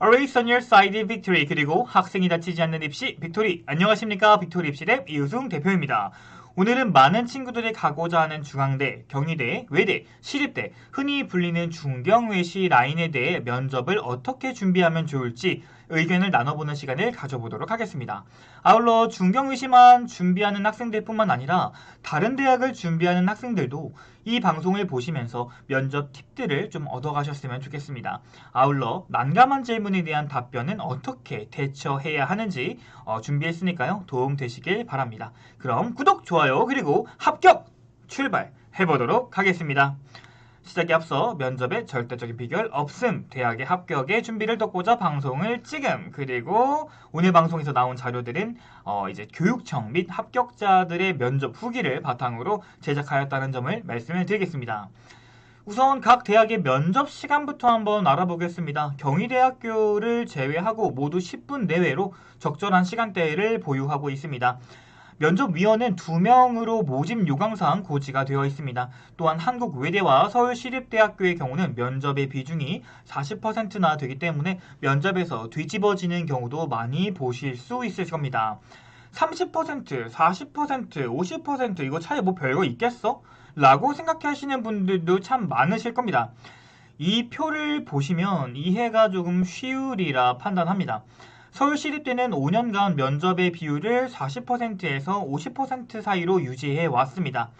A race on your side victory. 그리고 학생이 다치지 않는 입시 빅토리 안녕하십니까? 빅토리 입시랩 이우승 대표입니다. 오늘은 많은 친구들이 가고자 하는 중앙대, 경희대, 외대, 시립대, 흔히 불리는 중경외시 라인에 대해 면접을 어떻게 준비하면 좋을지 의견을 나눠보는 시간을 가져보도록 하겠습니다. 아울러 중경외시만 준비하는 학생들뿐만 아니라 다른 대학을 준비하는 학생들도 이 방송을 보시면서 면접 팁들을 좀 얻어가셨으면 좋겠습니다. 아울러 난감한 질문에 대한 답변은 어떻게 대처해야 하는지 어, 준비했으니까요. 도움 되시길 바랍니다. 그럼 구독, 좋아요, 그리고 합격! 출발해보도록 하겠습니다. 시작에 앞서 면접의 절대적인 비결 없음, 대학의 합격의 준비를 돕고자 방송을 찍음, 그리고 오늘 방송에서 나온 자료들은 어, 이제 교육청 및 합격자들의 면접 후기를 바탕으로 제작하였다는 점을 말씀을 드리겠습니다. 우선 각 대학의 면접 시간부터 한번 알아보겠습니다. 경희대학교를 제외하고 모두 10분 내외로 적절한 시간대를 보유하고 있습니다. 면접위원은 2명으로 모집 요강사항 고지가 되어 있습니다. 또한 한국외대와 서울시립대학교의 경우는 면접의 비중이 40%나 되기 때문에 면접에서 뒤집어지는 경우도 많이 보실 수 있을 겁니다. 30%, 40%, 50% 이거 차이 뭐 별거 있겠어? 라고 생각하시는 분들도 참 많으실 겁니다. 이 표를 보시면 이해가 조금 쉬우리라 판단합니다. 서울시립대는 5년간 면접의 비율을 40%에서 50% 사이로 유지해 왔습니다.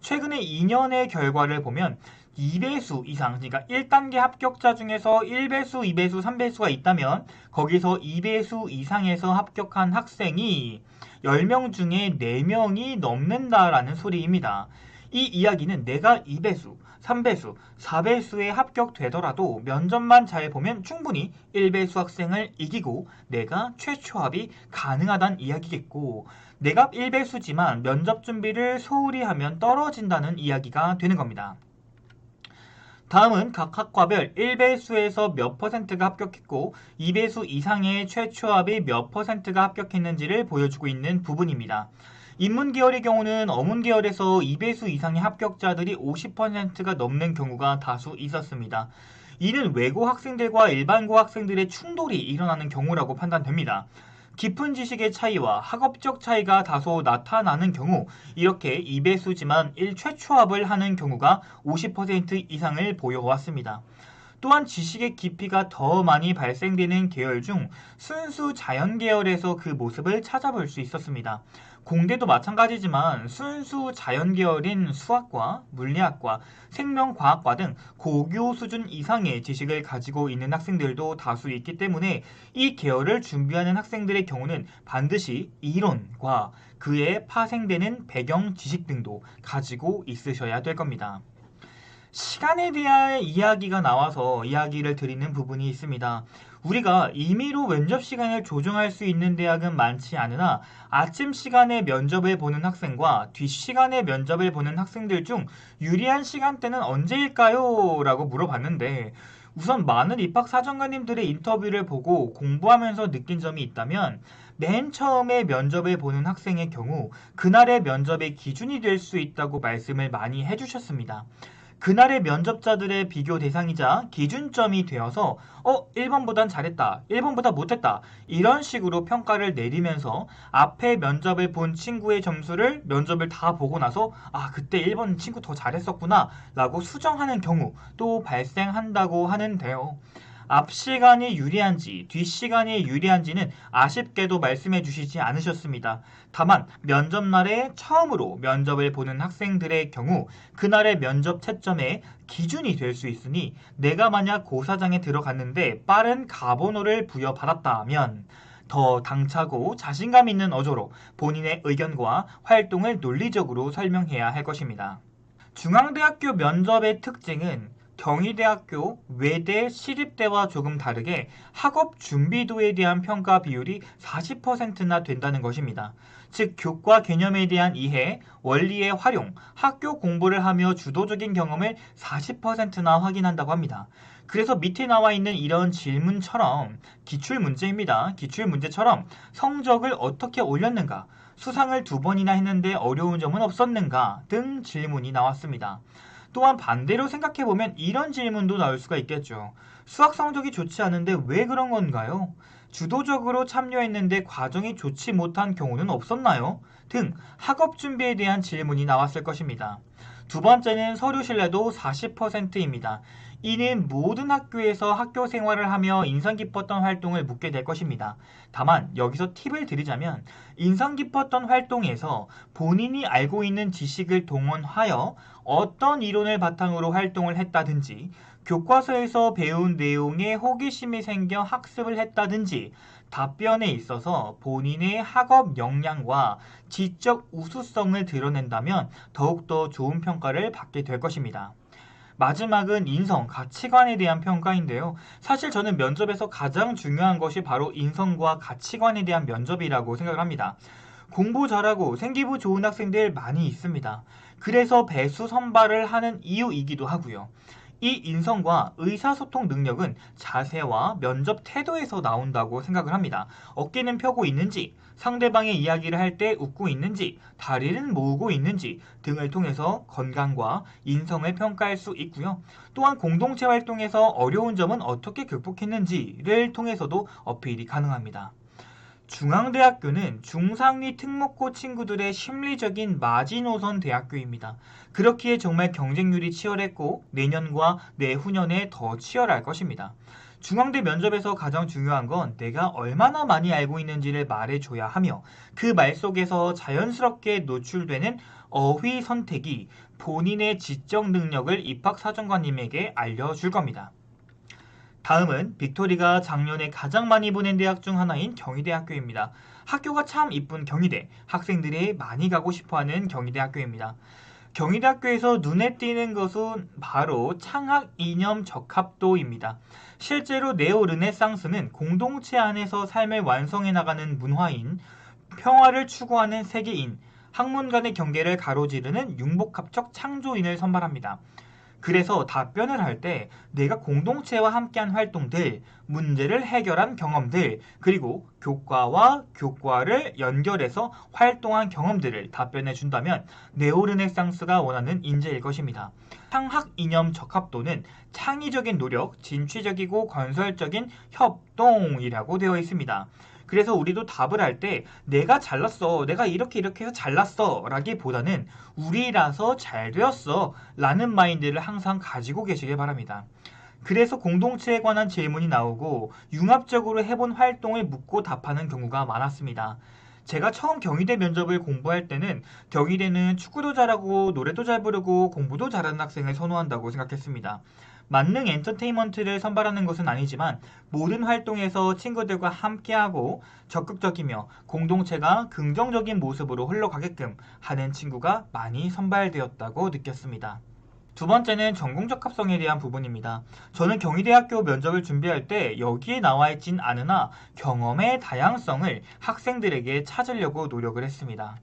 최근에 2년의 결과를 보면 2배수 이상, 그러니까 1단계 합격자 중에서 1배수, 2배수, 3배수가 있다면 거기서 2배수 이상에서 합격한 학생이 10명 중에 4명이 넘는다라는 소리입니다. 이 이야기는 내가 2배수, 3배수, 4배수에 합격되더라도 면접만 잘 보면 충분히 1배수 학생을 이기고 내가 최초 합이 가능하다는 이야기겠고 내가 1배수지만 면접 준비를 소홀히 하면 떨어진다는 이야기가 되는 겁니다. 다음은 각 학과별 1배수에서 몇 퍼센트가 합격했고 2배수 이상의 최초 합이 몇 퍼센트가 합격했는지를 보여주고 있는 부분입니다. 인문 계열의 경우는 어문 계열에서 2배수 이상의 합격자들이 50%가 넘는 경우가 다수 있었습니다. 이는 외고 학생들과 일반고 학생들의 충돌이 일어나는 경우라고 판단됩니다. 깊은 지식의 차이와 학업적 차이가 다소 나타나는 경우 이렇게 2배수지만 1최초합을 하는 경우가 50% 이상을 보여왔습니다. 또한 지식의 깊이가 더 많이 발생되는 계열 중 순수 자연 계열에서 그 모습을 찾아볼 수 있었습니다. 공대도 마찬가지지만 순수 자연 계열인 수학과 물리학과 생명과학과 등 고교 수준 이상의 지식을 가지고 있는 학생들도 다수 있기 때문에 이 계열을 준비하는 학생들의 경우는 반드시 이론과 그에 파생되는 배경 지식 등도 가지고 있으셔야 될 겁니다. 시간에 대한 이야기가 나와서 이야기를 드리는 부분이 있습니다. 우리가 임의로 면접 시간을 조정할 수 있는 대학은 많지 않으나 아침 시간에 면접을 보는 학생과 뒷 시간에 면접을 보는 학생들 중 유리한 시간대는 언제일까요? 라고 물어봤는데 우선 많은 입학 사정관님들의 인터뷰를 보고 공부하면서 느낀 점이 있다면 맨 처음에 면접을 보는 학생의 경우 그날의 면접의 기준이 될 수 있다고 말씀을 많이 해주셨습니다. 그날의 면접자들의 비교 대상이자 기준점이 되어서 어 1번보단 잘했다 1번보다 못했다 이런 식으로 평가를 내리면서 앞에 면접을 본 친구의 점수를 면접을 다 보고 나서 아 그때 1번 친구 더 잘했었구나 라고 수정하는 경우 또 발생한다고 하는데요. 앞 시간이 유리한지 뒷 시간이 유리한지는 아쉽게도 말씀해 주시지 않으셨습니다. 다만 면접날에 처음으로 면접을 보는 학생들의 경우 그날의 면접 채점의 기준이 될 수 있으니 내가 만약 고사장에 들어갔는데 빠른 가번호를 부여받았다면 더 당차고 자신감 있는 어조로 본인의 의견과 활동을 논리적으로 설명해야 할 것입니다. 중앙대학교 면접의 특징은 경희대학교, 외대, 시립대와 조금 다르게 학업 준비도에 대한 평가 비율이 40%나 된다는 것입니다. 즉, 교과 개념에 대한 이해, 원리의 활용, 학교 공부를 하며 주도적인 경험을 40%나 확인한다고 합니다. 그래서 밑에 나와 있는 이런 질문처럼 기출 문제입니다. 기출 문제처럼 성적을 어떻게 올렸는가, 수상을 두 번이나 했는데 어려운 점은 없었는가 등 질문이 나왔습니다. 또한 반대로 생각해보면 이런 질문도 나올 수가 있겠죠. 수학 성적이 좋지 않은데 왜 그런 건가요? 주도적으로 참여했는데 과정이 좋지 못한 경우는 없었나요? 등 학업 준비에 대한 질문이 나왔을 것입니다. 두 번째는 서류 신뢰도 40%입니다. 이는 모든 학교에서 학교 생활을 하며 인상 깊었던 활동을 묻게 될 것입니다. 다만 여기서 팁을 드리자면 인상 깊었던 활동에서 본인이 알고 있는 지식을 동원하여 어떤 이론을 바탕으로 활동을 했다든지 교과서에서 배운 내용에 호기심이 생겨 학습을 했다든지 답변에 있어서 본인의 학업 역량과 지적 우수성을 드러낸다면 더욱더 좋은 평가를 받게 될 것입니다. 마지막은 인성, 가치관에 대한 평가인데요. 사실 저는 면접에서 가장 중요한 것이 바로 인성과 가치관에 대한 면접이라고 생각을 합니다. 공부 잘하고 생기부 좋은 학생들 많이 있습니다. 그래서 배수 선발을 하는 이유이기도 하고요. 이 인성과 의사소통 능력은 자세와 면접 태도에서 나온다고 생각을 합니다. 어깨는 펴고 있는지, 상대방의 이야기를 할 때 웃고 있는지, 다리는 모으고 있는지 등을 통해서 건강과 인성을 평가할 수 있고요. 또한 공동체 활동에서 어려운 점은 어떻게 극복했는지를 통해서도 어필이 가능합니다. 중앙대학교는 중상위 특목고 친구들의 심리적인 마지노선 대학교입니다. 그렇기에 정말 경쟁률이 치열했고 내년과 내후년에 더 치열할 것입니다. 중앙대 면접에서 가장 중요한 건 내가 얼마나 많이 알고 있는지를 말해줘야 하며 그 말 속에서 자연스럽게 노출되는 어휘 선택이 본인의 지적 능력을 입학사정관님에게 알려줄 겁니다. 다음은 빅토리가 작년에 가장 많이 보낸 대학 중 하나인 경희대학교입니다. 학교가 참 이쁜 경희대, 학생들이 많이 가고 싶어하는 경희대학교입니다. 경희대학교에서 눈에 띄는 것은 바로 창학 이념 적합도입니다. 실제로 네오 르네상스는 공동체 안에서 삶을 완성해 나가는 문화인, 평화를 추구하는 세계인, 학문 간의 경계를 가로지르는 융복합적 창조인을 선발합니다. 그래서 답변을 할 때 내가 공동체와 함께한 활동들, 문제를 해결한 경험들, 그리고 교과와 교과를 연결해서 활동한 경험들을 답변해 준다면 네오르네상스가 원하는 인재일 것입니다. 창학 이념 적합도는 창의적인 노력, 진취적이고 건설적인 협동이라고 되어 있습니다. 그래서 우리도 답을 할 때 내가 잘났어, 내가 이렇게 이렇게 해서 잘났어 라기보다는 우리라서 잘 되었어 라는 마인드를 항상 가지고 계시길 바랍니다. 그래서 공동체에 관한 질문이 나오고 융합적으로 해본 활동을 묻고 답하는 경우가 많았습니다. 제가 처음 경희대 면접을 공부할 때는 경희대는 축구도 잘하고 노래도 잘 부르고 공부도 잘하는 학생을 선호한다고 생각했습니다. 만능 엔터테인먼트를 선발하는 것은 아니지만 모든 활동에서 친구들과 함께하고 적극적이며 공동체가 긍정적인 모습으로 흘러가게끔 하는 친구가 많이 선발되었다고 느꼈습니다. 두 번째는 전공적 합성에 대한 부분입니다. 저는 경희대학교 면접을 준비할 때 여기에 나와 있진 않으나 경험의 다양성을 학생들에게 찾으려고 노력을 했습니다.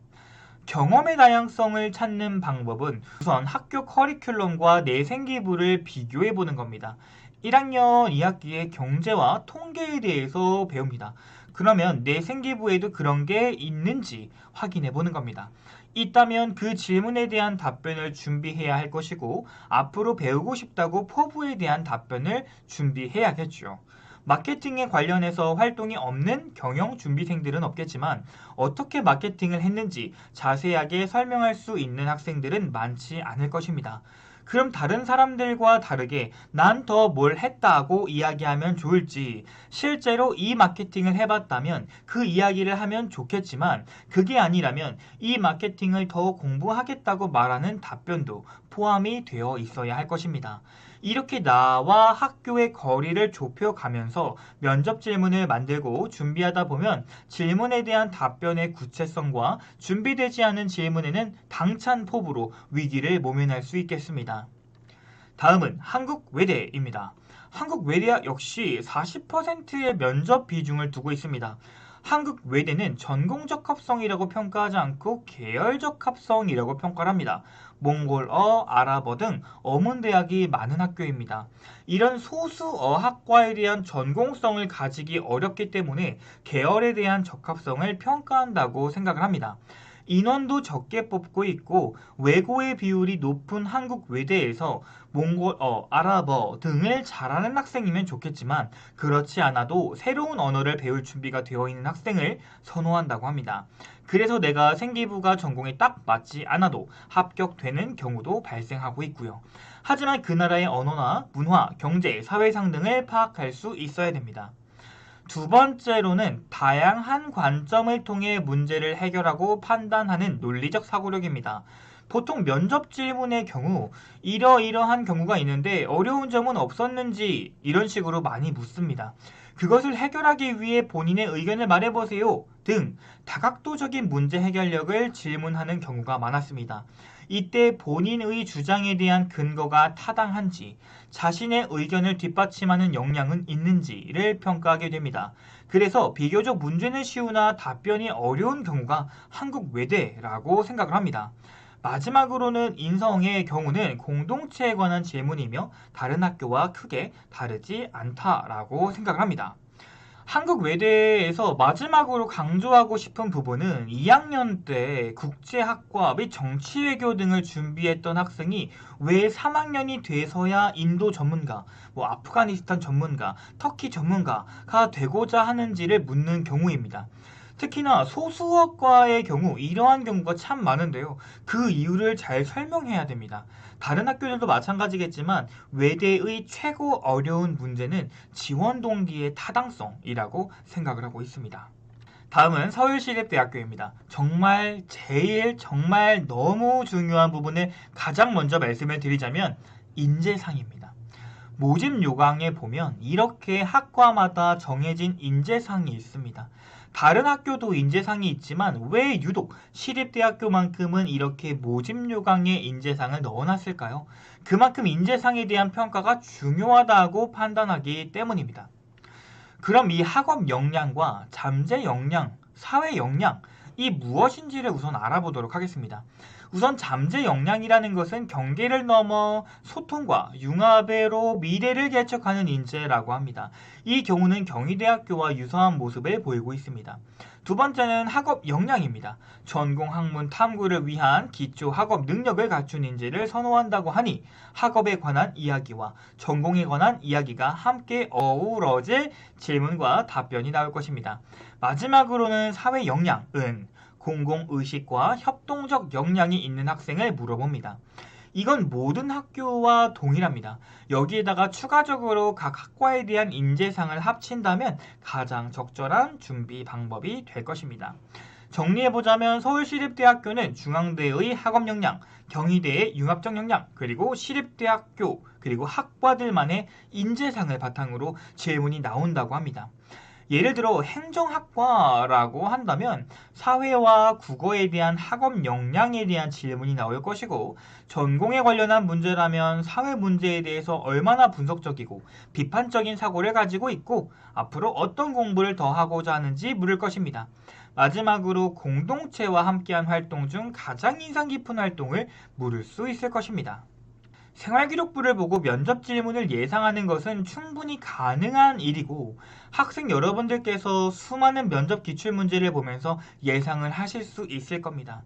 경험의 다양성을 찾는 방법은 우선 학교 커리큘럼과 내생기부를 비교해 보는 겁니다. 1학년 2학기에 경제와 통계에 대해서 배웁니다. 그러면 내생기부에도 그런 게 있는지 확인해 보는 겁니다. 있다면 그 질문에 대한 답변을 준비해야 할 것이고 앞으로 배우고 싶다고 포부에 대한 답변을 준비해야겠죠. 마케팅에 관련해서 활동이 없는 경영 준비생들은 없겠지만 어떻게 마케팅을 했는지 자세하게 설명할 수 있는 학생들은 많지 않을 것입니다. 그럼 다른 사람들과 다르게 난 더 뭘 했다고 이야기하면 좋을지 실제로 이 마케팅을 해봤다면 그 이야기를 하면 좋겠지만 그게 아니라면 이 마케팅을 더 공부하겠다고 말하는 답변도 포함이 되어 있어야 할 것입니다. 이렇게 나와 학교의 거리를 좁혀가면서 면접 질문을 만들고 준비하다 보면 질문에 대한 답변의 구체성과 준비되지 않은 질문에는 당찬 포부로 위기를 모면할 수 있겠습니다. 다음은 한국 외대입니다. 한국 외대학 역시 40%의 면접 비중을 두고 있습니다. 한국 외대는 전공적 합성이라고 평가하지 않고 계열적 합성이라고 평가를 합니다. 몽골어, 아랍어 등 어문 대학이 많은 학교입니다. 이런 소수 어 학과에 대한 전공성을 가지기 어렵기 때문에 계열에 대한 적합성을 평가한다고 생각을 합니다. 인원도 적게 뽑고 있고 외고의 비율이 높은 한국 외대에서 몽골어, 아랍어 등을 잘하는 학생이면 좋겠지만 그렇지 않아도 새로운 언어를 배울 준비가 되어 있는 학생을 선호한다고 합니다. 그래서 내가 생기부가 전공에 딱 맞지 않아도 합격되는 경우도 발생하고 있고요. 하지만 그 나라의 언어나 문화, 경제, 사회상 등을 파악할 수 있어야 됩니다. 두 번째로는 다양한 관점을 통해 문제를 해결하고 판단하는 논리적 사고력입니다. 보통 면접 질문의 경우 이러이러한 경우가 있는데 어려운 점은 없었는지 이런 식으로 많이 묻습니다. 그것을 해결하기 위해 본인의 의견을 말해보세요 등 다각도적인 문제 해결력을 질문하는 경우가 많았습니다. 이때 본인의 주장에 대한 근거가 타당한지 자신의 의견을 뒷받침하는 역량은 있는지를 평가하게 됩니다. 그래서 비교적 문제는 쉬우나 답변이 어려운 경우가 한국 외대라고 생각을 합니다. 마지막으로는 인성의 경우는 공동체에 관한 질문이며 다른 학교와 크게 다르지 않다라고 생각을 합니다. 한국 외대에서 마지막으로 강조하고 싶은 부분은 2학년 때 국제학과 및 정치외교 등을 준비했던 학생이 왜 3학년이 돼서야 인도 전문가, 뭐 아프가니스탄 전문가, 터키 전문가가 되고자 하는지를 묻는 경우입니다. 특히나 소수학과의 경우 이러한 경우가 참 많은데요. 그 이유를 잘 설명해야 됩니다. 다른 학교들도 마찬가지겠지만 외대의 최고 어려운 문제는 지원 동기의 타당성이라고 생각을 하고 있습니다. 다음은 서울시립대학교입니다. 정말 제일 정말 너무 중요한 부분을 가장 먼저 말씀을 드리자면 인재상입니다. 모집 요강에 보면 이렇게 학과마다 정해진 인재상이 있습니다. 다른 학교도 인재상이 있지만 왜 유독 시립대학교만큼은 이렇게 모집 요강에 인재상을 넣어놨을까요? 그만큼 인재상에 대한 평가가 중요하다고 판단하기 때문입니다. 그럼 이 학업 역량과 잠재 역량, 사회 역량, 이 무엇인지를 우선 알아보도록 하겠습니다. 우선 잠재 역량이라는 것은 경계를 넘어 소통과 융합으로 미래를 개척하는 인재라고 합니다. 이 경우는 경희대학교와 유사한 모습을 보이고 있습니다. 두 번째는 학업 역량입니다. 전공 학문 탐구를 위한 기초 학업 능력을 갖춘 인재를 선호한다고 하니 학업에 관한 이야기와 전공에 관한 이야기가 함께 어우러질 질문과 답변이 나올 것입니다. 마지막으로는 사회 역량은 공공의식과 협동적 역량이 있는 학생을 물어봅니다. 이건 모든 학교와 동일합니다. 여기에다가 추가적으로 각 학과에 대한 인재상을 합친다면 가장 적절한 준비 방법이 될 것입니다. 정리해보자면 서울시립대학교는 중앙대의 학업 역량, 경희대의 융합적 역량, 그리고 시립대학교, 그리고 학과들만의 인재상을 바탕으로 질문이 나온다고 합니다. 예를 들어 행정학과라고 한다면 사회와 국어에 대한 학업 역량에 대한 질문이 나올 것이고 전공에 관련한 문제라면 사회 문제에 대해서 얼마나 분석적이고 비판적인 사고를 가지고 있고 앞으로 어떤 공부를 더 하고자 하는지 물을 것입니다. 마지막으로 공동체와 함께한 활동 중 가장 인상 깊은 활동을 물을 수 있을 것입니다. 생활기록부를 보고 면접 질문을 예상하는 것은 충분히 가능한 일이고 학생 여러분들께서 수많은 면접 기출문제를 보면서 예상을 하실 수 있을 겁니다.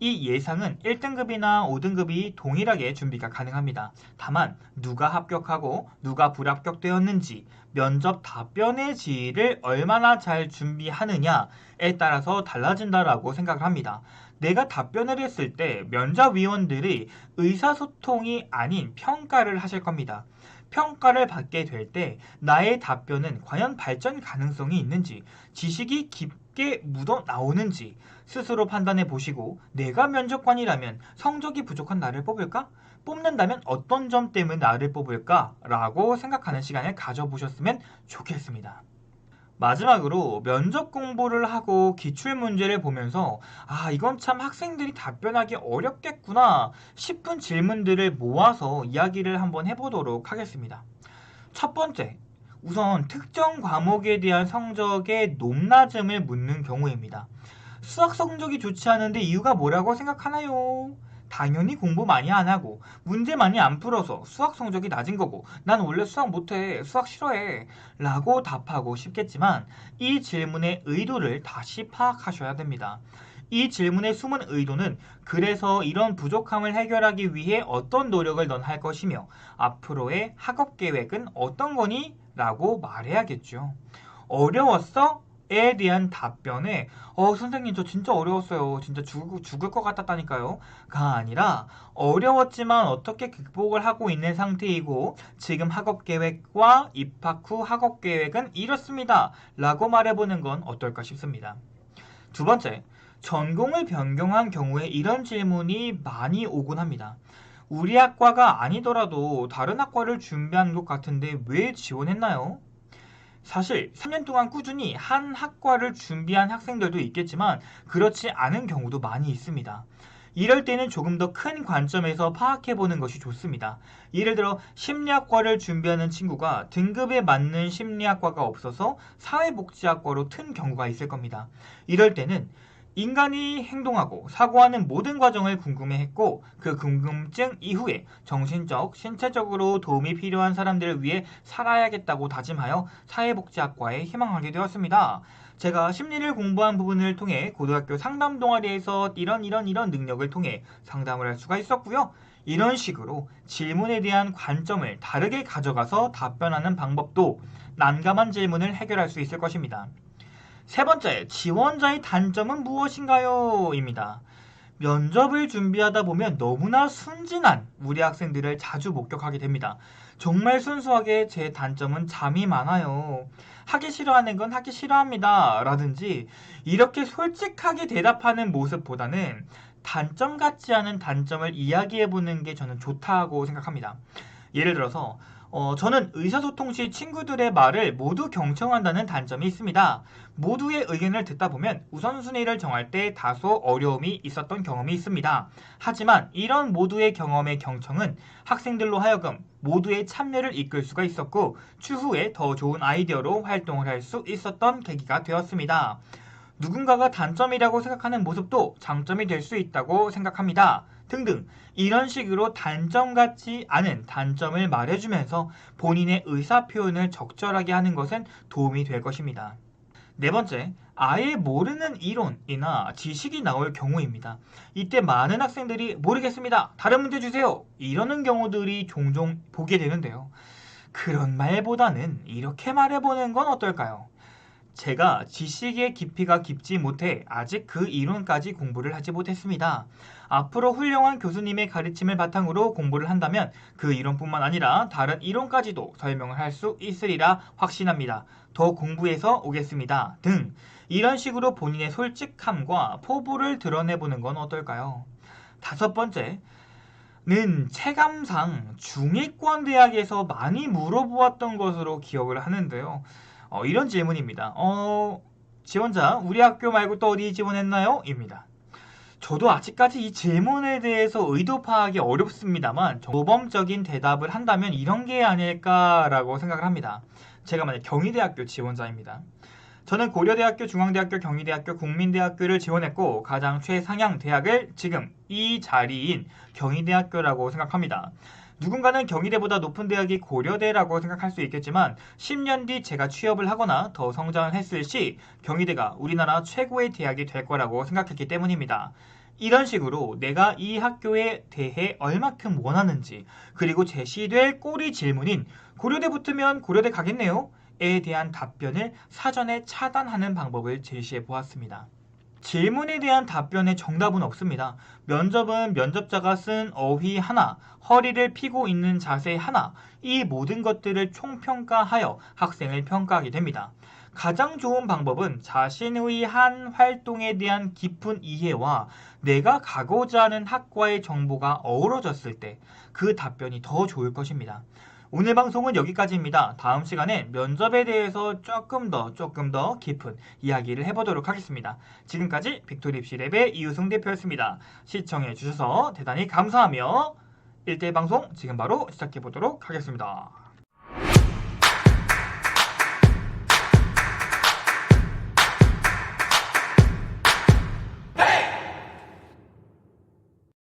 이 예상은 1등급이나 5등급이 동일하게 준비가 가능합니다. 다만 누가 합격하고 누가 불합격되었는지 면접 답변의 질을 얼마나 잘 준비하느냐에 따라서 달라진다라고 생각을 합니다. 내가 답변을 했을 때 면접위원들이 의사소통이 아닌 평가를 하실 겁니다. 평가를 받게 될 때 나의 답변은 과연 발전 가능성이 있는지, 지식이 깊게 묻어 나오는지 스스로 판단해 보시고 내가 면접관이라면 성적이 부족한 나를 뽑을까? 뽑는다면 어떤 점 때문에 나를 뽑을까? 라고 생각하는 시간을 가져보셨으면 좋겠습니다. 마지막으로 면접 공부를 하고 기출 문제를 보면서 아 이건 참 학생들이 답변하기 어렵겠구나 싶은 질문들을 모아서 이야기를 한번 해보도록 하겠습니다. 첫 번째, 우선 특정 과목에 대한 성적의 높낮음을 묻는 경우입니다. 수학 성적이 좋지 않은데 이유가 뭐라고 생각하나요? 당연히 공부 많이 안 하고 문제 많이 안 풀어서 수학 성적이 낮은 거고 난 원래 수학 못해 수학 싫어해 라고 답하고 싶겠지만 이 질문의 의도를 다시 파악하셔야 됩니다. 이 질문의 숨은 의도는 그래서 이런 부족함을 해결하기 위해 어떤 노력을 넌 할 것이며 앞으로의 학업 계획은 어떤 거니? 라고 말해야겠죠. 어려웠어? 에 대한 답변에 어 선생님 저 진짜 어려웠어요. 진짜 죽을, 죽을 것 같았다니까요. 가 아니라 어려웠지만 어떻게 극복을 하고 있는 상태이고 지금 학업 계획과 입학 후 학업 계획은 이렇습니다. 라고 말해보는 건 어떨까 싶습니다. 두 번째, 전공을 변경한 경우에 이런 질문이 많이 오곤 합니다. 우리 학과가 아니더라도 다른 학과를 준비한 것 같은데 왜 지원했나요? 사실 3년 동안 꾸준히 한 학과를 준비한 학생들도 있겠지만 그렇지 않은 경우도 많이 있습니다. 이럴 때는 조금 더 큰 관점에서 파악해 보는 것이 좋습니다. 예를 들어 심리학과를 준비하는 친구가 등급에 맞는 심리학과가 없어서 사회복지학과로 튼 경우가 있을 겁니다. 이럴 때는 인간이 행동하고 사고하는 모든 과정을 궁금해했고 그 궁금증 이후에 정신적, 신체적으로 도움이 필요한 사람들을 위해 살아야겠다고 다짐하여 사회복지학과에 희망하게 되었습니다. 제가 심리를 공부한 부분을 통해 고등학교 상담 동아리에서 이런 이런 이런 능력을 통해 상담을 할 수가 있었고요. 이런 식으로 질문에 대한 관점을 다르게 가져가서 답변하는 방법도 난감한 질문을 해결할 수 있을 것입니다. 세 번째, 지원자의 단점은 무엇인가요? 입니다. 면접을 준비하다 보면 너무나 순진한 우리 학생들을 자주 목격하게 됩니다. 정말 순수하게 제 단점은 잠이 많아요. 하기 싫어하는 건 하기 싫어합니다. 라든지 이렇게 솔직하게 대답하는 모습보다는 단점 같지 않은 단점을 이야기해 보는 게 저는 좋다고 생각합니다. 예를 들어서 어, 저는 의사소통 시 친구들의 말을 모두 경청한다는 단점이 있습니다. 모두의 의견을 듣다 보면 우선순위를 정할 때 다소 어려움이 있었던 경험이 있습니다. 하지만 이런 모두의 경험의 경청은 학생들로 하여금 모두의 참여를 이끌 수가 있었고 추후에 더 좋은 아이디어로 활동을 할 수 있었던 계기가 되었습니다. 누군가가 단점이라고 생각하는 모습도 장점이 될 수 있다고 생각합니다. 등등 이런 식으로 단점 같지 않은 단점을 말해주면서 본인의 의사 표현을 적절하게 하는 것은 도움이 될 것입니다. 네 번째, 아예 모르는 이론이나 지식이 나올 경우입니다. 이때 많은 학생들이 모르겠습니다. 다른 문제 주세요. 이러는 경우들이 종종 보게 되는데요. 그런 말보다는 이렇게 말해보는 건 어떨까요? 제가 지식의 깊이가 깊지 못해 아직 그 이론까지 공부를 하지 못했습니다. 앞으로 훌륭한 교수님의 가르침을 바탕으로 공부를 한다면 그 이론뿐만 아니라 다른 이론까지도 설명을 할 수 있으리라 확신합니다. 더 공부해서 오겠습니다. 등 이런 식으로 본인의 솔직함과 포부를 드러내보는 건 어떨까요? 다섯 번째, 는 체감상 중위권 대학에서 많이 물어보았던 것으로 기억을 하는데요. 어, 이런 질문입니다. 어, 지원자, 우리 학교 말고 또 어디 지원했나요? 입니다. 저도 아직까지 이 질문에 대해서 의도 파악이 어렵습니다만 모범적인 대답을 한다면 이런 게 아닐까라고 생각을 합니다. 제가 만약 경희대학교 지원자입니다. 저는 고려대학교, 중앙대학교, 경희대학교, 국민대학교를 지원했고 가장 최상향 대학을 지금 이 자리인 경희대학교라고 생각합니다. 누군가는 경희대보다 높은 대학이 고려대라고 생각할 수 있겠지만 10년 뒤 제가 취업을 하거나 더 성장을 했을 시 경희대가 우리나라 최고의 대학이 될 거라고 생각했기 때문입니다. 이런 식으로 내가 이 학교에 대해 얼마큼 원하는지 그리고 제시될 꼬리 질문인 고려대 붙으면 고려대 가겠네요? 에 대한 답변을 사전에 차단하는 방법을 제시해 보았습니다. 질문에 대한 답변에 정답은 없습니다. 면접은 면접자가 쓴 어휘 하나, 허리를 펴고 있는 자세 하나, 이 모든 것들을 총평가하여 학생을 평가하게 됩니다. 가장 좋은 방법은 자신의 한 활동에 대한 깊은 이해와 내가 가고자 하는 학과의 정보가 어우러졌을 때 그 답변이 더 좋을 것입니다. 오늘 방송은 여기까지입니다. 다음 시간에 면접에 대해서 조금 더 조금 더 깊은 이야기를 해보도록 하겠습니다. 지금까지 빅토리 입시랩의 이우승 대표였습니다. 시청해 주셔서 대단히 감사하며 1대1 방송 지금 바로 시작해 보도록 하겠습니다.